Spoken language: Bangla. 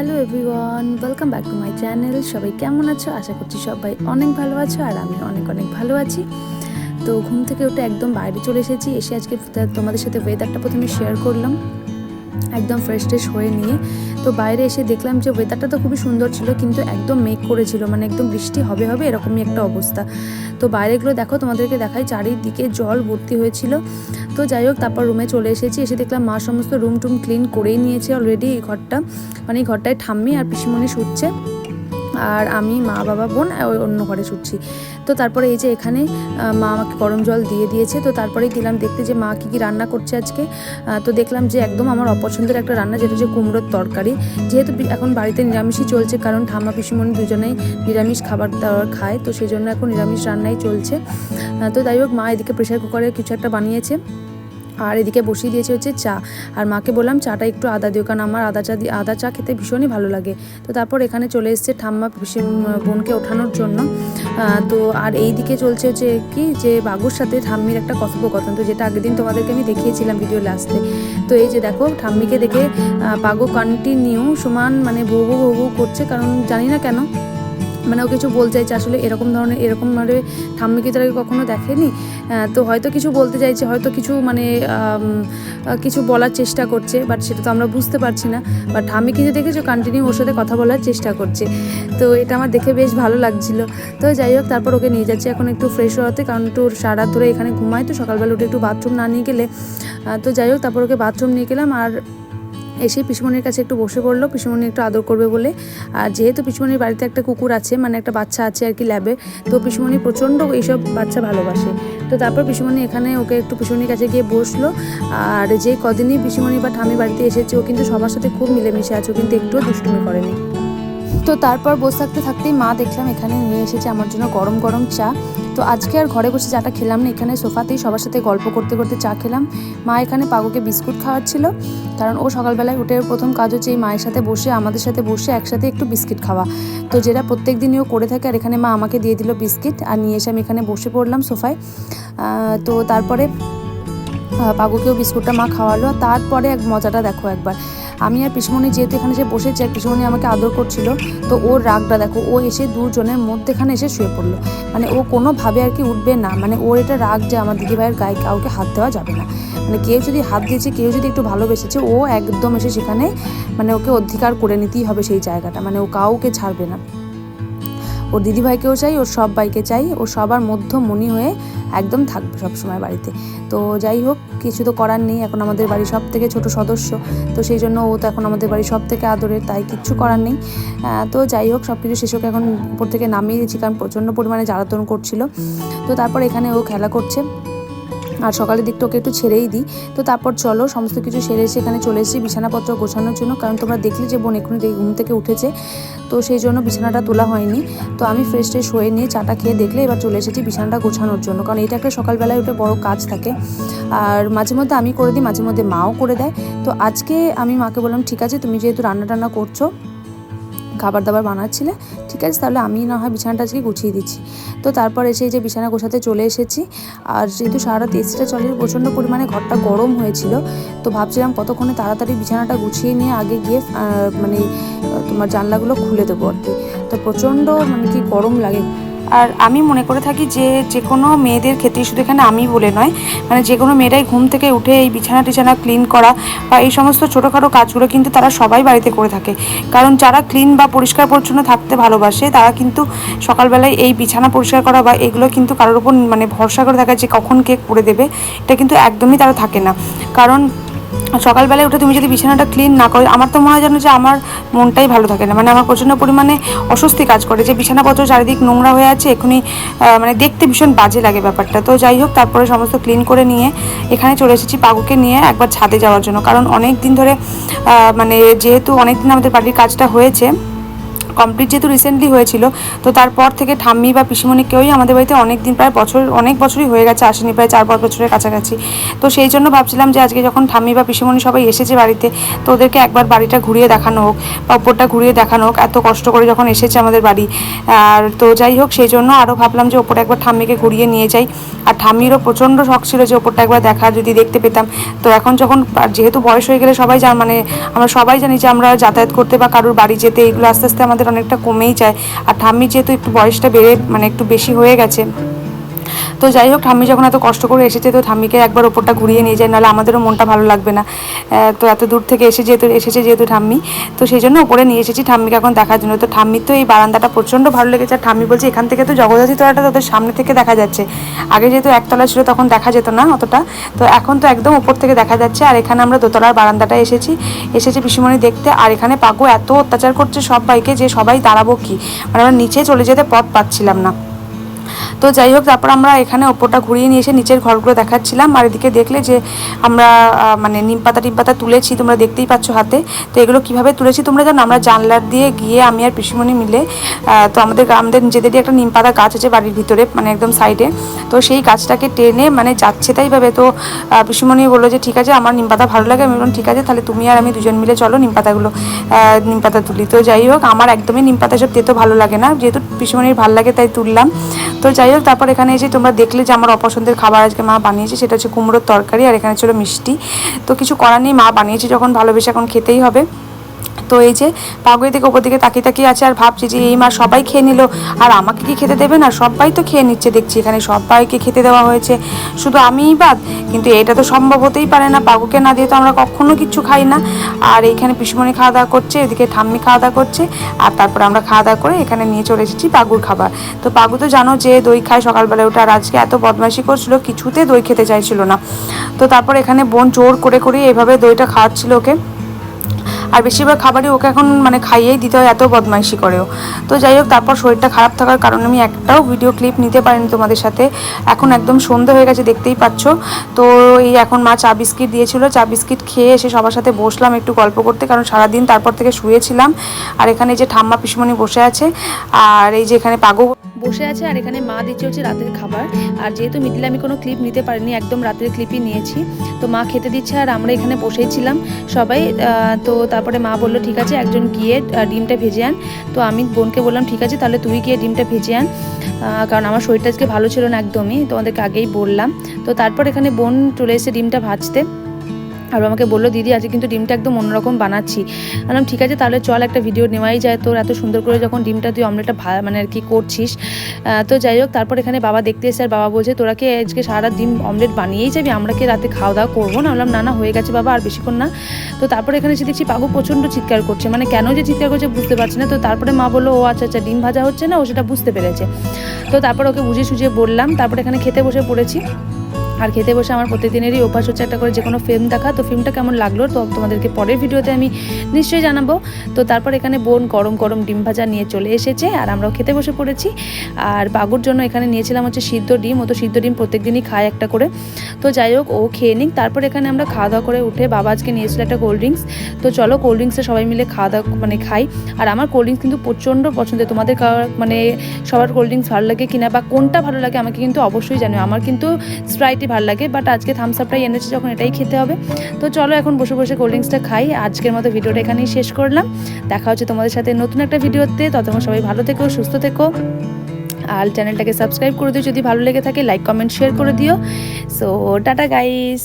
Hello everyone welcome back to my channel সবাই কেমন আছো? আশা করছি সবাই অনেক ভালো আছো আর আমি অনেক অনেক ভালো আছি। তো ঘুম থেকে ওটা একদম বাইরে চলে এসেছি। এসে আজকে তোমাদের সাথে ওয়েদারটা প্রথমে শেয়ার করলাম। একদম ফ্রেশ ট্রেশ হয়ে নিয়ে তো বাইরে এসে দেখলাম যে ওয়েদারটা তো খুবই সুন্দর ছিল, কিন্তু একদম মেঘ করেছিল মানে একদম বৃষ্টি হবে হবে এরকমই একটা অবস্থা। তো বাইরেগুলো দেখো, তোমাদেরকে দেখাই, চারিদিকে জল ভর্তি হয়েছিল। তো যাই হোক, তারপর রুমে চলে এসেছি, এসে দেখলাম মা সমস্ত রুম টুম ক্লিন করেই নিয়েছে অলরেডি এই ঘরটা। মানে এই ঘরটায় ঠাম্মি আর পিসিমণি শুচ্ছে। আর আমি মা, বাবা, বোন ওই অন্য ঘরে ছুটছি তো তারপরে এই যে এখানে মা আমাকে গরম জল দিয়ে দিয়েছে। তো তারপরেই গেলাম দেখতে যে মা কী কী রান্না করছে আজকে। তো দেখলাম যে একদম আমার অপছন্দের একটা রান্না, যেটা হচ্ছে কুমড়োর তরকারি। যেহেতু এখন বাড়িতে নিরামিষই চলছে, কারণ ঠাম্মা, পিসিমণি দুজনেই নিরামিষ খাবার দাবার খায়। তো সেই জন্য এখন নিরামিষ রান্নাই চলছে। তো যাই হোক, মা এদিকে প্রেশার কুকারে কিছু একটা বানিয়েছে। আর এদিকে বসিয়ে দিয়েছে হচ্ছে চা। আর মাকে বললাম, চাটা একটু আদা দিও, কারণ আমার আদা চা আদা চা খেতে ভীষণই ভালো লাগে। তো তারপর এখানে চলে এসেছে ঠাম্মা বোনকে ওঠানোর জন্য। তো আর এই দিকে চলছে হচ্ছে কি, যে বাবুর সাথে ঠাম্মির একটা কথোপকথন, তো যেটা আগের দিন তোমাদেরকে আমি দেখিয়েছিলাম ভিডিও লাস্টে তো এই যে দেখো, ঠাম্মিকে দেখে পাগো কন্টিনিউ সমান মানে বউ বউ করছে, কারণ জানি না কেন মানে ও কিছু বলতে চাইছে, আসলে এরকম ধরনের এরকমভাবে ঠাম্মি কি তার কখনো দেখেনি। তো হয়তো কিছু বলতে চাইছে, হয়তো কিছু মানে কিছু বলার চেষ্টা করছে বাট সেটা তো আমরা বুঝতে পারছি না। বাট ঠাম্মি কিন্তু দেখেছ কন্টিনিউ ওর সাথে কথা বলার চেষ্টা করছে। তো এটা আমার দেখে বেশ ভালো লাগছিল। তো যাই হোক, তারপর ওকে নিয়ে যাচ্ছে এখন একটু ফ্রেশ হওয়াতে, কারণ একটু সারা ধরে এখানে ঘুমাই তো সকালবেলা উঠে একটু বাথরুম না নিয়ে গেলে। তো যাই হোক, তারপর ওকে বাথরুম নিয়ে গেলাম, আর এসে পিসমনির কাছে একটু বসে পড়ল। পিসমনি একটু আদর করবে বলে। আর যেহেতু পিসমনির বাড়িতে একটা কুকুর আছে মানে একটা বাচ্চা আছে আর কি ল্যাবে, তো পিসমনি প্রচণ্ড এইসব বাচ্চা ভালোবাসে। তো তারপর পিসমনি এখানে ওকে একটু পিসমনির কাছে গিয়ে বসল। আর যে কদিনই পিসমনি বা ঠামি বাড়িতে এসেছে, ও কিন্তু সবার সাথে খুব মিলেমিশে আছে, ও কিন্তু একটুও দুষ্টুমি করেনি। তো তারপর বসে থাকতে থাকতেই মা দেখলাম এখানে নিয়ে এসেছে আমার জন্য গরম গরম চা। তো আজকে আর ঘরে বসে চাটা খেলাম না, এখানে সোফাতেই সবার সাথে গল্প করতে করতে চা খেলাম। মা এখানে পাগুকে বিস্কুট খাওয়াচ্ছিল, কারণ ও সকালবেলায় উঠে প্রথম কাজ হচ্ছে এই মায়ের সাথে বসে, আমাদের সাথে বসে একসাথে একটু বিস্কিট খাওয়া। তো যেটা প্রত্যেক দিনই ও করে থাকে, আর এখানে মা আমাকে দিয়ে দিল বিস্কিট, আর নিয়ে এসে আমি এখানে বসে পড়লাম সোফায়। তো তারপরে পাগুকেও বিস্কুটটা মা খাওয়ালো তারপরে এক মজাটা দেখো একবার। আমি আর পিসমণি যেহেতু এখানে এসে বসেছি আর পিসমণি আমাকে আদর করছিল, তো ওর রাগটা দেখো, ও এসে দুজনের মধ্যেখানে এসে শুয়ে পড়ল। মানে ও কোনোভাবে আর কি উঠবে না মানে ওর এটা রাগ যে আমার দিদিভাইয়ের গায়ে কাউকে হাত দেওয়া যাবে না। মানে কেউ যদি হাত দিয়েছে, কেউ যদি একটু ভালোবেসেছে, ও একদম এসে সেখানে মানে ওকে অধিকার করে নিতেই হবে সেই জায়গাটা মানে ও কাউকে ছাড়বে না। ওর দিদিভাইকেও চাই, ওর সব ভাইকে চাই, ও সবার মধ্যমণি হয়ে একদম থাকবে সবসময় বাড়িতে। তো যাই হোক, কিছু তো করার নেই, এখন আমাদের বাড়ির সব থেকে ছোটো সদস্য। তো সেই জন্য ও তো এখন আমাদের বাড়ির সব থেকে আদরের, তাই কিচ্ছু করার নেই। তো যাই হোক সব কিছু শেষকে এখন উপর থেকে নামিয়ে দিয়েছি, কারণ প্রচণ্ড পরিমাণে জ্বালাতন করছিল। তো তারপর এখানে ও খেলা করছে। আর সকালের দিকটা ওকে একটু ছেড়েই দিই। তো তারপর চলো, সমস্ত কিছু সেরে এসে এখানে চলে এসেছি বিছানাপত্র গোছানোর জন্য, কারণ তোমরা দেখলে যে বোন দেখে ঘুম থেকে উঠেছে। তো সেই জন্য বিছানাটা তোলা হয়নি। তো আমি ফ্রেশ ট্রেশ হয়ে নিয়ে চাটা খেয়ে দেখলে এবার চলে এসেছি বিছানাটা গোছানোর জন্য, কারণ এটা একটা সকালবেলায় ওটা বড় কাজ থাকে। আর মাঝে মধ্যে আমি করে দিই, মাঝে মধ্যে মাও করে দেয়। তো আজকে আমি মাকে বললাম, ঠিক আছে, তুমি যেহেতু রান্না টান্না করছ খাবার দাবার বানাচ্ছিলে, ঠিক আছে? তাহলে আমি না হয় বিছানাটা আজকে গুছিয়ে দিচ্ছি। তো তারপর এসে যে বিছানা গোছাতে চলে এসেছি। আর যেহেতু সারা এসিটা চলে, প্রচণ্ড পরিমাণে ঘরটা গরম হয়েছিল, তো ভাবছিলাম কতক্ষণে তাড়াতাড়ি বিছানাটা গুছিয়ে নিয়ে আগে গিয়ে মানে তোমার জানলাগুলো খুলে দেবো আর কি। তো প্রচণ্ড মানে কি গরম লাগে। আর আমি মনে করে থাকি যে যে কোনো মেয়েদের ক্ষেত্রে, শুধু এখানে আমি বলে নয় মানে যে কোনো মেয়েরাই ঘুম থেকে উঠে এই বিছানা টিছানা ক্লিন করা বা এই সমস্ত ছোটোখাটো কাজগুলো কিন্তু তারা সবাই বাড়িতে করে থাকে। কারণ যারা ক্লিন বা পরিষ্কার পরিচ্ছন্ন থাকতে ভালোবাসে, তারা কিন্তু সকালবেলায় এই বিছানা পরিষ্কার করা বা এগুলো কিন্তু কারোর উপর মানে ভরসা করে থাকে যে কখন কেক করে দেবে, এটা কিন্তু একদমই তারা থাকে না। কারণ সকালবেলায় উঠে তুমি যদি বিছানাটা ক্লিন না করো, আমার তো মনে হয় যেন যে আমার মনটাই ভালো থাকে না। মানে আমার প্রচণ্ড পরিমাণে অস্বস্তি কাজ করে যে বিছানাপত্র চারিদিক নোংরা হয়ে আছে এখনই মানে দেখতে ভীষণ বাজে লাগে ব্যাপারটা। তো যাই হোক, তারপরে সমস্ত ক্লিন করে নিয়ে এখানে চলে এসেছি পাগুকে নিয়ে একবার ছাদে যাওয়ার জন্য। কারণ অনেক দিন ধরে মানে যেহেতু অনেক দিন আমাদের বাড়ির কাজটা হয়েছে কমপ্লিট যেহেতু রিসেন্টলি হয়েছিল, তো তারপর থেকে ঠাম্মি বা পিসিমণি কেউই আমাদের বাড়িতে অনেক দিন প্রায় বছর, অনেক বছরই হয়ে গেছে, আসেনি প্রায় চার পাঁচ বছরের কাছাকাছি। তো সেই জন্য ভাবছিলাম যে আজকে যখন ঠাম্মি বা পিসিমণি সবাই এসেছে বাড়িতে, তো ওদেরকে একবার বাড়িটা ঘুরিয়ে দেখানো হোক বা ওপরটা ঘুরিয়ে দেখানো হোক, এত কষ্ট করে যখন এসেছে আমাদের বাড়ি। আর তো যাই হোক, সেই জন্য আরও ভাবলাম যে ওপরে একবার ঠাম্মিকে ঘুরিয়ে নিয়ে যাই। আর ঠাম্মিরও প্রচণ্ড শখ ছিল যে ওপরটা একবার দেখা, যদি দেখতে পেতাম। তো এখন যখন যেহেতু বয়স হয়ে গেলে সবাই জান মানে আমরা সবাই জানি যে আমরা যাতায়াত করতে বা কারোর বাড়ি যেতে, এগুলো আস্তে আস্তে আমাদের অনেকটা কমেই যায়। আর ঠাম্মি যেহেতু একটু বয়সটা বেড়ে মানে একটু বেশি হয়ে গেছে তো যাই হোক, ঠাম্মি যখন এত কষ্ট করে এসেছে, তো ঠাম্মিকে একবার ওপরটা ঘুরিয়ে নিয়ে যায়, নাহলে আমাদেরও মনটা ভালো লাগবে না। তো এত দূর থেকে এসে যেহেতু, এসেছে যেহেতু ঠাম্মি, তো সেই জন্য ওপরে নিয়ে এসেছি ঠাম্মিকে এখন দেখার জন্য। তো ঠাম্মির তো এই বারান্দাটা প্রচণ্ড ভালো লেগেছে, আর ঠাম্মি বলছে, এখান থেকে তো জগদ্ধাত্রী তলাটা তাদের সামনে থেকে দেখা যাচ্ছে। আগে যেহেতু একতলা ছিল, তখন দেখা যেত না অতটা। তো এখন তো একদম ওপর থেকে দেখা যাচ্ছে, আর এখানে আমরা দোতলার বারান্দাটা এসেছি। এসেছি পিসিমণি দেখতে, আর এখানে পাগু এত অত্যাচার করছে সব বাইকে যে সবাই দাঁড়াবো কি? মানে আমরা নিচে চলে যেতে পথ পাচ্ছিলাম না। তো যাই হোক, তারপর আমরা এখানে ওপরটা ঘুরিয়ে নিয়ে এসে নিচের ঘরগুলো দেখাচ্ছিলাম। আর এদিকে দেখলে যে আমরা মানে নিম পাতা টিম পাতা তুলেছি, তোমরা দেখতেই পাচ্ছ হাতে। তো এগুলো কীভাবে তুলেছি তোমরা জানো? আমরা জানলার দিয়ে গিয়ে আমি আর পিসিমণি মিলে তো আমাদের আমাদের নিজেদেরই একটা নিম পাতা গাছ আছে বাড়ির ভিতরে মানে একদম সাইডে। তো সেই গাছটাকে টেনে মানে যাচ্ছে তাই ভাবে তো পিসিমণি বলল যে, ঠিক আছে, আমার নিম পাতা ভালো লাগে। আমি বললাম, ঠিক আছে, তাহলে তুমি আর আমি দুজন মিলে চলো নিম পাতাগুলো নিম পাতা তুলি। তো যাই হোক, আমার একদমই নিম পাতা সব তেতো ভালো লাগে না। যেহেতু পিসিমণির ভালো লাগে তাই তুললাম। তো যাই হোক, তারপর এখানে এসে তোমরা দেখলে যে আমার অপছন্দের খাবার আজকে মা বানিয়েছে, সেটা হচ্ছে কুমড়োর তরকারি আর এখানে ছিল মিষ্টি। তো কিছু করার নেই, মা বানিয়েছে যখন, ভালোবেসে এখন খেতেই হবে। তো এই যে থেকে ওপর দিকে তাকিয়ে তাকিয়ে আছে আর ভাবছি যে এই মা সবাই খেয়ে নিল। আর আমাকে কি খেতে দেবে না? সবাই তো খেয়ে নিচ্ছে, দেখছি এখানে সবাইকে খেতে দেওয়া হয়েছে। শুধু আমিই বাদ, কিন্তু এটা তো সম্ভব হতেই পারে না। পাগুকে না দিয়ে তো আমরা কখনো কিছু খাই না। আর এইখানে পিসমণি খাওয়া দাওয়া করছে, এদিকে ঠাম্মি খাওয়া দাওয়া করছে, আর তারপরে আমরা খাওয়া দাওয়া করে এখানে নিয়ে চলে এসেছি পাগুর খাবার। তো পাগু তো জানো যে দই খায় সকালবেলা ওটা আর আজকে এত বদমাইশি করছিল, কিছুতে দই খেতে চাইছিল না। তো তারপর এখানে বোন জোর করে করে এভাবে দইটা খাওয়াচ্ছিল ওকে। আর বেশিরভাগ খাবারই ওকে এখন মানে খাইয়েই দিতে হয়, এত বদমাইশি করেও তো যাই হোক, তারপর শরীরটা খারাপ থাকার কারণে আমি একটাও ভিডিও ক্লিপ নিতে পারিনি তোমাদের সাথে। এখন একদম সন্ধে হয়ে গেছে, দেখতেই পাচ্ছ। তো এই এখন মা চা বিস্কিট দিয়েছিল, চা বিস্কিট খেয়ে এসে সবার সাথে বসলাম একটু গল্প করতে, কারণ সারাদিন তারপর থেকে শুয়েছিলাম। আর এখানে যে ঠাম্মা পিসমণি বসে আছে, আর এই যে এখানে পাগু বসে আছে, আর এখানে মা দিচ্ছে হচ্ছে রাতের খাবার। আর যেহেতু মিডিলে আমি কোনো ক্লিপ নিতে পারিনি, একদম রাতের ক্লিপই নিয়েছি। তো মা খেতে দিচ্ছে, আর আমরা এখানে বসেছিলাম সবাই। তো তারপরে মা বলল, ঠিক আছে, একজন গিয়ে ডিমটা ভেজে আন। তো আমি বোনকে বললাম, ঠিক আছে, তাহলে তুই গিয়ে ডিমটা ভেজে আন কারণ আমার শরীরটা আজকে ভালো ছিল না একদমই। তোমাদেরকে আগেই বললাম। তো তারপর এখানে বোন চলে এসে ডিমটা ভাজতে। আর আমাকে বলল, দিদি, আজকে কিন্তু ডিমটা একদম অন্যরকম বানাচ্ছি। বললাম, ঠিক আছে, তাহলে চল একটা ভিডিও নেওয়াই যায় তোর এত সুন্দর করে যখন ডিমটা তুই অমলেটটা ভা মানে আর কি করছিস। তো যাই হোক, তারপর এখানে বাবা দেখতে এসে আর বাবা বলছে তোরা কি আজকে সারা ডিম অমলেট বানিয়েই যাবি, আমরা কি রাতে খাওয়া দাওয়া করব? না, বললাম, না না, হয়ে গেছে বাবা, আর বেশিক্ষণ না। তো তারপরে এখানে এসে দেখছি পাগু প্রচণ্ড চিৎকার করছে মানে কেন যে চিৎকার করছে বুঝতে পারছি না। তো তারপরে মা বলল, ও আচ্ছা আচ্ছা ডিম ভাজা হচ্ছে না, ও সেটা বুঝতে পেরেছে। তো তারপর ওকে বুঝিয়ে সুঝিয়ে বললাম, তারপরে এখানে খেতে বসে পড়েছি। আর খেতে বসে আমার প্রতিদিনেরই অভ্যাস হচ্ছে একটা করে যে কোনো ফিল্ম দেখা। তো ফিল্মটা কেমন লাগল? তো তোমাদেরকে পরের ভিডিওতে আমি নিশ্চয়ই জানাব। তো তারপর এখানে বোন গরম গরম ডিম ভাজা নিয়ে চলে এসেছে আর আমরাও খেতে বসে পড়েছি। আর বাগুর জন্য এখানে নিয়েছিলাম হচ্ছে সিদ্ধ ডিম। ও তো সিদ্ধ ডিম প্রত্যেকদিনই খায় একটা করে। তো যাই হোক, ও খেয়ে নিক। তারপর এখানে আমরা খাওয়া দাওয়া করে উঠে বাবা আজকে নিয়েছিল একটা কোল্ড ড্রিঙ্কস তো চলো কোল্ড ড্রিঙ্কসে সবাই মিলে খাওয়া দাওয়া মানে খাই। আর আমার কোল্ড ড্রিঙ্কস কিন্তু প্রচণ্ড পছন্দের। তোমাদের মানে সবার কোল্ড ড্রিঙ্কস ভালো লাগে কিনা বা কোনটা ভালো লাগে আমাকে কিন্তু অবশ্যই জানো আমার কিন্তু স্প্রাইটই ভালো লাগে বাট আজকে থামস আপটাই এনেছে যখন এটাই খেতে হবে। তো চলো এখন বসে বসে কোল্ড ড্রিঙ্কসটা খাই। আজকের মতো ভিডিওটা এখানেই শেষ করলাম। দেখা হচ্ছে তোমাদের সাথে নতুন একটা ভিডিওতে। ততক্ষণ সবাই ভালো থেকো, সুস্থ থেকো। আর চ্যানেলটাকে সাবস্ক্রাইব করে দিও। যদি ভালো লেগে থাকে লাইক কমেন্ট শেয়ার করে দিও। So tata guys